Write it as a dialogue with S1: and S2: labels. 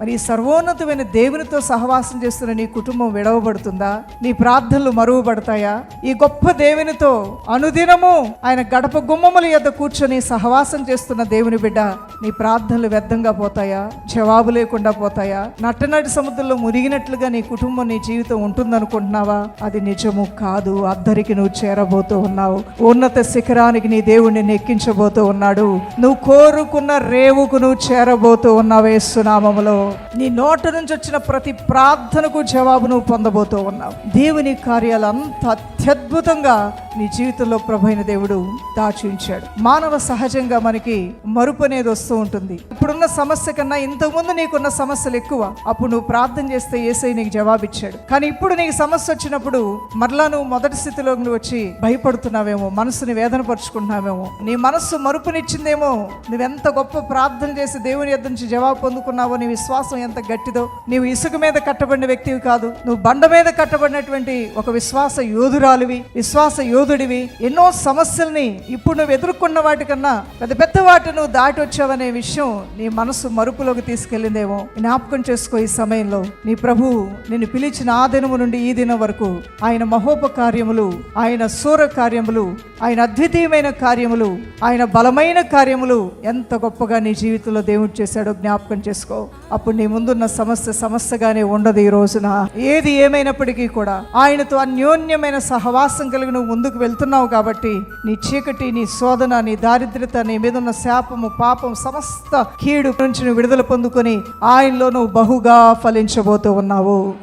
S1: మరి ఈ సర్వోన్నతమైన దేవునితో సహవాసం చేస్తున్న నీ కుటుంబం విడవబడుతుందా? నీ ప్రార్థనలు మరువబడతాయా? ఈ గొప్ప దేవునితో అనుదినము ఆయన గడప గుమ్మముల యొద్ద కూర్చొని సహవాసం చేస్తున్న దేవుని బిడ్డ నీ ప్రార్థనలు వ్యర్థంగా పోతాయా? జవాబు లేకుండా పోతాయా? నట్టనటి సముద్రంలో మునిగినట్లుగా నీ కుటుంబం నీ జీవితం ఉంటుందనుకుంటున్నావా? అది నిజము కాదు. అద్దరికి నువ్వు చేరబోతూ ఉన్నావు. ఉన్నత శిఖరానికి నీ దేవుణ్ణి నెక్కించబోతూ ఉన్నాడు. నువ్వు కోరుకున్న రేవుకు నువ్వు చేరబోతూ ఉన్నావు నీ నోట నుంచి వచ్చిన ప్రతి ప్రార్థనకు జవాబు నువ్వు పొందబోతూ ఉన్నావు. దేవుని కార్యాలు అంత అత్యద్భుతంగా నీ జీవితంలో ప్రభైన దేవుడు దాచి ఉంచాడు మానవ సహజంగా మనకి మరుపు అనేది వస్తూ ఉంటుంది. ఇప్పుడున్న సమస్య కన్నా ఇంతకుముందు నీకున్న సమస్యలు ఎక్కువ. అప్పుడు నువ్వు ప్రార్థన చేస్తే ఏసై నీకు జవాబిచ్చాడు కానీ ఇప్పుడు నీకు సమస్య వచ్చినప్పుడు మరలా నువ్వు మొదటి స్థితిలో నువ్వు వచ్చి భయపడుతున్నావేమో మనసుని వేదన పరుచుకుంటున్నావేమో నీ మనస్సు మరుపునిచ్చిందేమో నువ్వెంత గొప్ప ప్రార్థన చేసి దేవుని ఎద్దు నుంచి జవాబు పొందుకున్నావో నీ విశ్వాసం ఎంత గట్టిదో నీవు ఇసుక మీద కట్టబడిన వ్యక్తివి కాదు నువ్వు బండ మీద కట్టబడినటువంటి ఒక విశ్వాస యోధురాలివి విశ్వాస యోధుడివి. ఎన్నో సమస్యల్ని ఇప్పుడు నువ్వు ఎదుర్కొన్న వాటికన్నా పెద్ద పెద్ద వాటి నువ్వు దాటి వచ్చావనే విషయం నీ మనసు మరుపులోకి తీసుకెళ్ళిందేమో. జ్ఞాపకం చేసుకో ఈ సమయంలో. నీ ప్రభు నిన్ను పిలిచిన ఆ దినము నుండి ఈ దినం వరకు ఆయన మహోపకార్యములు ఆయన సూర కార్యములు ఆయన అద్వితీయమైన కార్యములు ఆయన బలమైన కార్యములు ఎంత గొప్పగా నీ జీవితంలో దేవుడు చేశాడో జ్ఞాపకం చేసుకో. అప్పుడు నీ ముందున్న సమస్య సమస్యగానే ఉండదు ఈ రోజున. ఏది ఏమైనప్పటికీ కూడా ఆయనతో అన్యోన్యమైన సహవాసం కలిగి నువ్వు ముందుకు వెళ్తున్నావు కాబట్టి నీ చీకటి నీ శోధన నీ దారిద్రత నీ మీద ఉన్న శాపము పాపం సమస్త కీడు నుంచి నువ్వు విడుదల పొందుకొని ఆయనలో నువ్వు బహుగా ఫలించబోతూ ఉన్నావు.